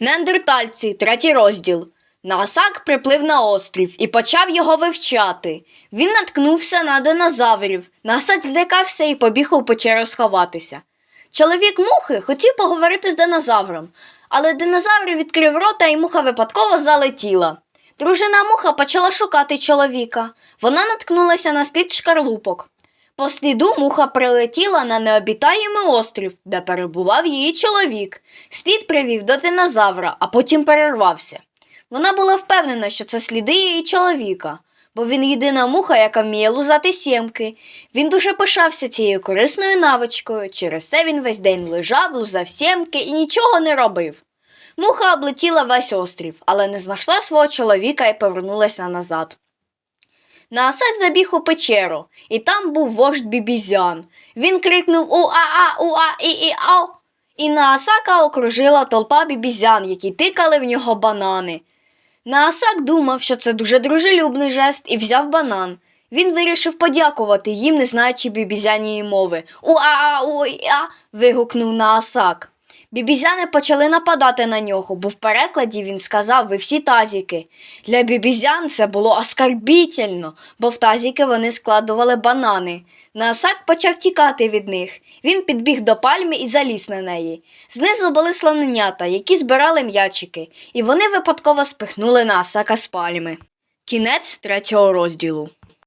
Неандертальці, третій розділ. Наасак приплив на острів і почав його вивчати. Він наткнувся на динозаврів. Наасак злякався і побіг у печеру сховатися. Чоловік мухи хотів поговорити з динозавром, але динозавр відкрив рота і муха випадково залетіла. Дружина муха почала шукати чоловіка. Вона наткнулася на слід шкарлупок. По сліду муха прилетіла на необітаємий острів, де перебував її чоловік. Слід привів до динозавра, а потім перервався. Вона була впевнена, що це сліди її чоловіка, бо він єдина муха, яка вміє лузати сімки. Він дуже пишався цією корисною навичкою, через це він весь день лежав, лузав сімки і нічого не робив. Муха облетіла весь острів, але не знайшла свого чоловіка і повернулася назад. Наасак забіг у печеру, і там був вождь бібізян. Він крикнув у-а-а, у-а і і ау. І Наасака окружила толпа бібізян, які тикали в нього банани. Наасак думав, що це дуже дружелюбний жест, і взяв банан. Він вирішив подякувати їм, не знаючи бібізянієї мови. У-а-а, у-а. вигукнув Наасак. Бібізяни почали нападати на нього, бо в перекладі він сказав ви всі тазіки. Для бібізян це було оскарбітельно, бо в тазіки вони складували банани. Наасак почав тікати від них. Він підбіг до пальми і заліз на неї. Знизу були слоненята, які збирали м'ячики, і вони випадково спихнули Наасака з пальми. Кінець третього розділу.